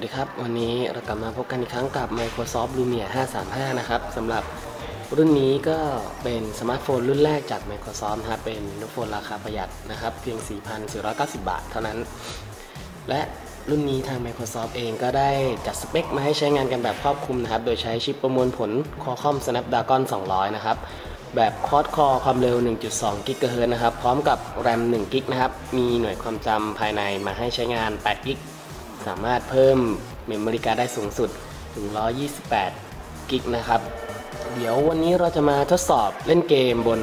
วัสดีครับ วันนี้เรากลับมาพบกันอีกครั้งกับ Microsoft Lumia 535 นะครับสำหรับรุ่นนี้ก็เป็นสมาร์ทโฟนรุ่นแรกจาก Microsoft นะครับเป็นโน้ตโฟนราคาประหยัดนะครับเพียง 4,490 บาทเท่านั้น และรุ่นนี้ทาง Microsoft เองก็ได้จัดสเปคมาให้ใช้งานกันแบบครอบคลุมนะครับ โดยใช้ชิปประมวลผล Qualcomm Snapdragon 200 นะครับ แบบคอร์ดคอความเร็ว 1.2 กิกะเฮิรตซ์นะครับ พร้อมกับแรม1กิกนะครับ มีหน่วยความจำภายในมาให้ใช้งาน8กิก สามารถเพิ่มเมมโมรี่การ์ดได้สูงสุดถึง128กิกนะครับ เดี๋ยววันนี้เราจะมาทดสอบเล่นเกมบน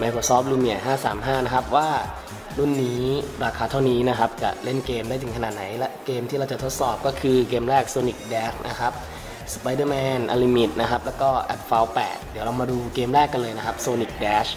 Microsoft Lumia 535 นะครับ ว่ารุ่นนี้ราคาเท่านี้นะครับ จะเล่นเกมได้ถึงขนาดไหน และเกมที่เราจะทดสอบก็คือเกมแรก Sonic Dash นะครับ Spider-Man Unlimited นะครับ แล้วก็ Asphalt 8เดี๋ยวเรามาดูเกมแรกกันเลยนะครับ Sonic Dash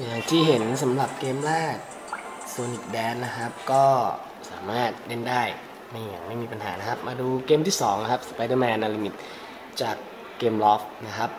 อย่างที่เห็นสำหรับเกมแรก Sonic Dance นะครับ ก็สามารถเล่นได้ไม่อย่างไม่มีปัญหานะครับ มาดูเกมที่2นะครับ Spider-Man Unlimited จากเกม Loft นะครับ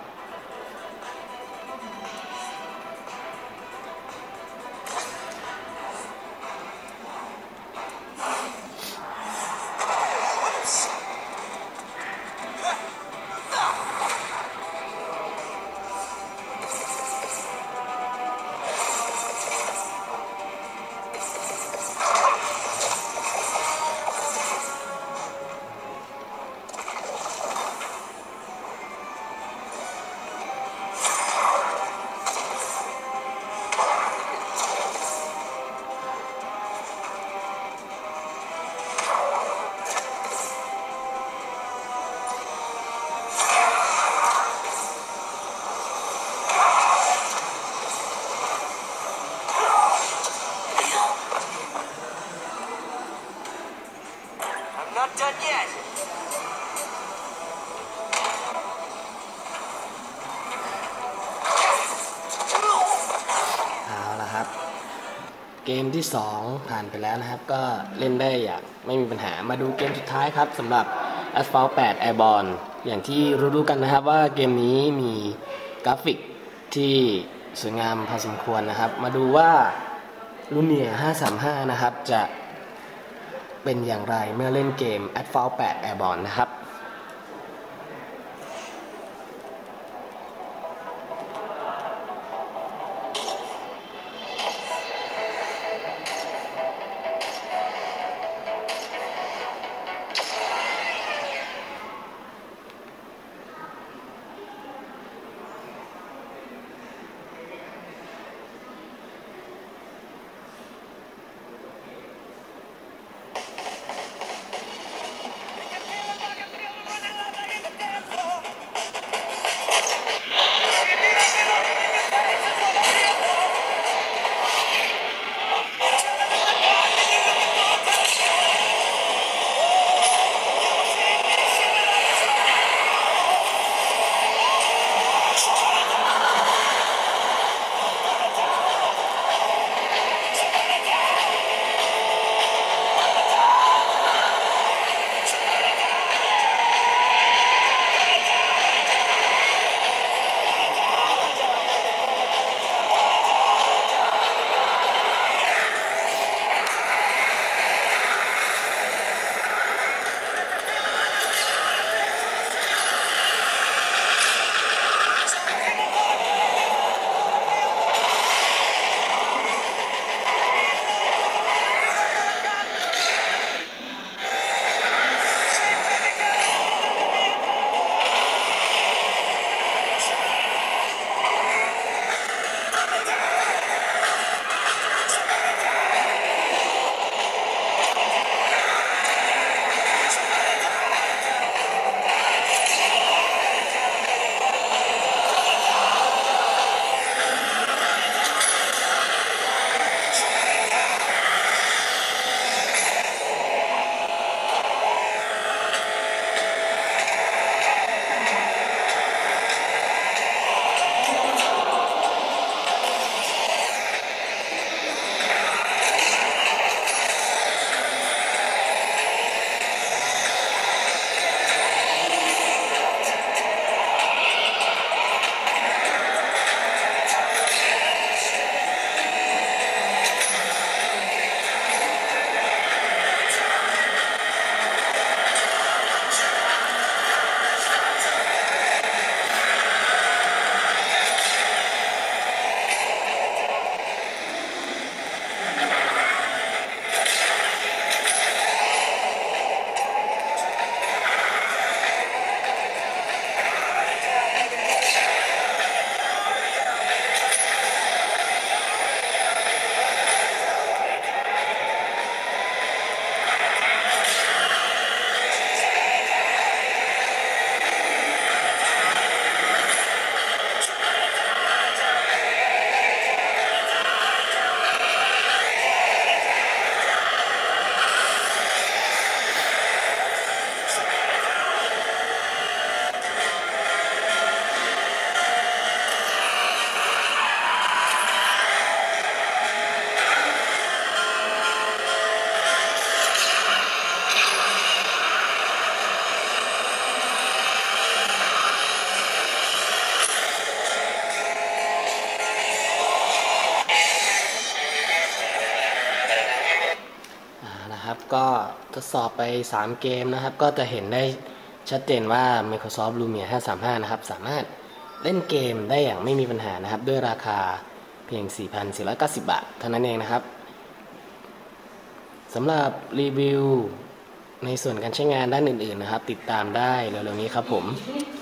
not done yet. เอาละครับ เกมที่ 2 ผ่านไปแล้วนะครับ ก็เล่นได้อย่างไม่มีปัญหา มาดูเกมสุดท้ายครับสำหรับ Asphalt 8 Airborne อย่างที่รู้ๆกันนะครับว่าเกมนี้มีกราฟิกที่สวยงามพอสมควรนะครับ มาดูว่าลูเมีย535 นะครับ จะ เป็นอย่างไรเมื่อเล่นเกม Asphalt 8 Airborne นะครับ ก็ทดสอบไป 3 เกมนะครับ ก็จะเห็นได้ชัดเจนว่า Microsoft Lumia 535 นะครับ สามารถเล่นเกมได้อย่างไม่มีปัญหานะครับ ด้วยราคาเพียง 4,490 บาท เท่านั้นเองนะครับสำหรับรีวิวในส่วนการใช้งานด้านอื่นๆนะครับ ติดตามได้เร็วๆนี้ครับผม